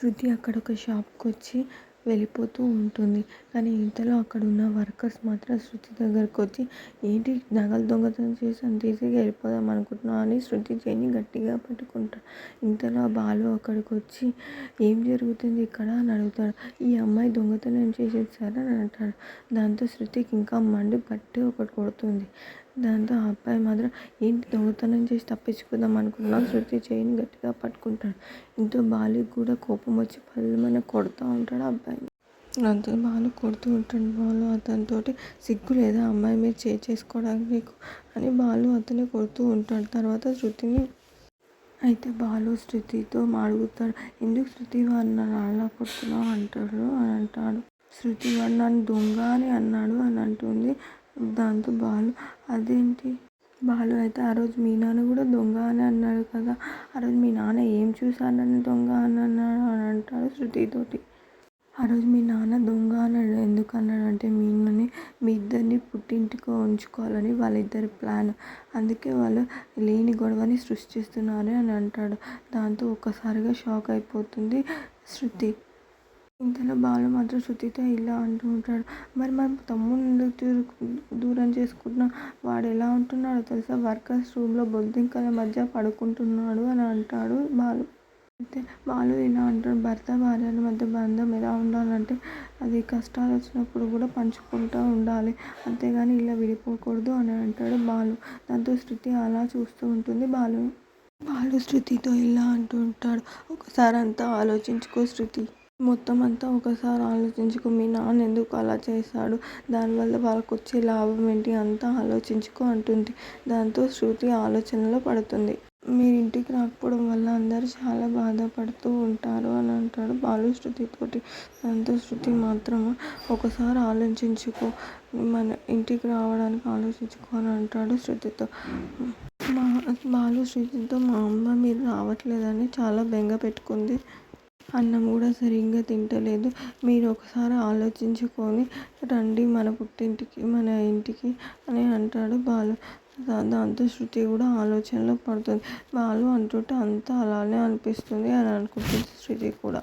శృతి అక్కడ ఒక షాప్కి వచ్చి వెళ్ళిపోతూ ఉంటుంది. కానీ ఇంతలో అక్కడ ఉన్న వర్కర్స్ మాత్రం శృతి దగ్గరకు వచ్చి ఏంటి నగలు దొంగతనం చేసి అంత ఈజీగా వెళ్ళిపోదాం అనుకుంటున్నావు? అని శృతి చేయిని గట్టిగా పట్టుకుంటాడు ఇంతలో బాలు అక్కడికి వచ్చి ఏం జరుగుతుంది ఇక్కడ? అని అడుగుతాడు. ఈ అమ్మాయి దొంగతనం చేసేది అని అంటాడు. దాంతో శృతికి ఇంకా మండి గట్టి ఒకటి కొడుతుంది. దాంతో ఆ అబ్బాయి మాత్రం ఏంటి దొంగతనం చేసి తప్పించుకుందాం అనుకున్నా శృతి చేయిని గట్టిగా పట్టుకుంటాడు. ఇంట్లో బాలుకి కూడా కోపం వచ్చి పల్లెమని కొడుతూ ఉంటాడు ఆ అబ్బాయిని బాలు కొడుతూ ఉంటాడు. బాలు అతనితో సిగ్గు లేదా? అమ్మాయి మీరు చేయి చేసుకోవడానికి అని బాలు అతనే కొడుతూ ఉంటాడు. తర్వాత శృతిని అయితే బాలు శృతితో అడుగుతాడు ఎందుకు శృతి వాడు నన్ను అలా కొడుతున్నావు? అంటాడు అని అంటాడు. శృతి వాడు నన్ను దొంగ అని అన్నాడు అని అంటుంది. దాంతో బాలు. అదేంటి? బాలు అయితే ఆ రోజు మీ నాన్న కూడా దొంగ అని అన్నాడు కదా. ఆ రోజు మీ నాన్న ఏం చూశానని దొంగ అని అన్నాడు అని అంటాడు శృతితోటి. ఆ రోజు మీ నాన్న దొంగ అన్నాడు. ఎందుకు అన్నాడు అంటే మీనని మీ ఇద్దరిని పుట్టింటికి ఉంచుకోవాలని వాళ్ళిద్దరి ప్లాన్. అందుకే వాళ్ళు లేని గొడవని సృష్టిస్తున్నారు అని అంటాడు. దాంతో ఒక్కసారిగా షాక్ అయిపోతుంది శృతి. ఇంతలో బాలు మాత్రం శృతితో ఇలా అంటూ ఉంటాడు. మరి మా తమ్ముడు దూరం చేసుకున్న వాడు ఎలా ఉంటున్నాడో తెలుసా? వర్కర్స్ రూమ్లో బొద్దింకల మధ్య పడుకుంటున్నాడు అని అంటాడు బాలు. అయితే బాలు ఇలా అంటాడు భర్త భార్యల మధ్య బంధం ఎలా ఉండాలంటే అది కష్టాలు వచ్చినప్పుడు కూడా పంచుకుంటూ ఉండాలి. అంతేగాని ఇలా విడిపోకూడదు అని అంటాడు బాలు. దాంతో శృతి అలా చూస్తూ ఉంటుంది బాలు బాలు శృతితో ఇలా అంటూ ఉంటాడు. ఒకసారి అంతా ఆలోచించుకో శృతి. మొత్తం అంతా ఒకసారి ఆలోచించుకో. మీ నాన్న ఎందుకు అలా చేశాడు? దానివల్ల వాళ్ళకు వచ్చే లాభం ఏంటి అంతా ఆలోచించుకో అంటుంది. దాంతో శృతి ఆలోచనలో పడుతుంది. మీరు ఇంటికి రాకపోవడం వల్ల అందరూ చాలా బాధపడుతూ ఉంటారు అని అంటాడు బాలు శృతితోటి. దాంతో శృతి మాత్రం ఒకసారి ఆలోచించుకో. మన ఇంటికి రావడానికి ఆలోచించుకో అని అంటాడు శృతితో. మా బాలు శృతితో మా అమ్మ మీరు రావట్లేదని చాలా బెంగ పెట్టుకుంది. అన్నం కూడా సరిగ్గా తింటలేదు. మీరు ఒకసారి ఆలోచించుకొని రండి మన పుట్టింటికి మన ఇంటికి అని అంటాడు బాలు. దాంతో శృతి కూడా ఆలోచనలో పడుతుంది. బాలు అంటుంటే అంతా అలానే అనిపిస్తుంది అని అనుకుంటుంది శృతి కూడా.